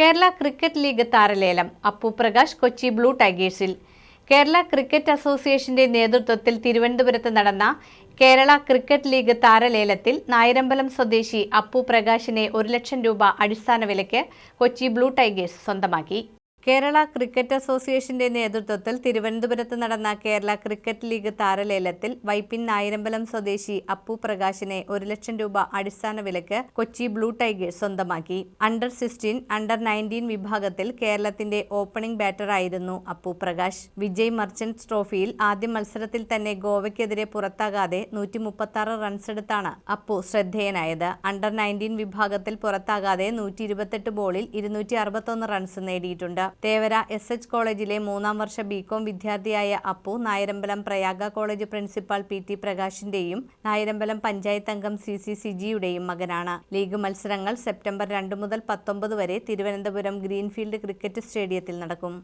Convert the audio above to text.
Kerala cricket league താരലേലം. Appu Prakash Kochi blue ടൈഗേഴ്സിൽ. Kerala cricket അസോസിയേഷന്റെ നേതൃത്വത്തിൽ തിരുവനന്തപുരത്ത് നടന്ന കേരള ക്രിക്കറ്റ് ലീഗ് താരലേലത്തിൽ നായരമ്പലം സ്വദേശി അപ്പു പ്രകാശിനെ ഒരു ലക്ഷം രൂപ അടിസ്ഥാന വിലയ്ക്ക് കൊച്ചി ബ്ലൂ ടൈഗേഴ്സ് സ്വന്തമാക്കി. കേരള ക്രിക്കറ്റ് അസോസിയേഷന്റെ നേതൃത്വത്തിൽ തിരുവനന്തപുരത്ത് നടന്ന കേരള ക്രിക്കറ്റ് ലീഗ് താരലേലത്തിൽ വൈപ്പിൻ നായരമ്പലം സ്വദേശി അപ്പു പ്രകാശിനെ ഒരു ലക്ഷം രൂപ അടിസ്ഥാന വിലക്ക് കൊച്ചി ബ്ലൂ ടൈഗേഴ്സ് സ്വന്തമാക്കി. അണ്ടർ സിക്സ്റ്റീൻ അണ്ടർ നയന്റീൻ വിഭാഗത്തിൽ കേരളത്തിന്റെ ഓപ്പണിംഗ് ബാറ്ററായിരുന്നു അപ്പു പ്രകാശ്. വിജയ് മർച്ചന്റ്സ് ട്രോഫിയിൽ ആദ്യ മത്സരത്തിൽ തന്നെ ഗോവയ്ക്കെതിരെ പുറത്താകാതെ നൂറ്റി മുപ്പത്തി റൺസെടുത്താണ് അപ്പു ശ്രദ്ധേയനായത്. അണ്ടർ നയന്റീൻ വിഭാഗത്തിൽ പുറത്താകാതെ നൂറ്റി ഇരുപത്തെട്ട് ബോളിൽ ഇരുന്നൂറ്റി റൺസ് നേടിയിട്ടുണ്ട്. തേവര എസ് എച്ച് കോളേജിലെ മൂന്നാം വർഷ ബികോം വിദ്യാർത്ഥിയായ Appu Nayarambalam Prayaga college principal P T പ്രകാശിന്റെയും Nayarambalam panchayat അംഗം സി സി സിജിയുടെയും മകനാണ്. ലീഗ് മത്സരങ്ങൾ സെപ്റ്റംബർ രണ്ട് മുതൽ പത്തൊമ്പത് വരെ തിരുവനന്തപുരം ഗ്രീൻഫീൽഡ് ക്രിക്കറ്റ് സ്റ്റേഡിയത്തിൽ നടക്കും.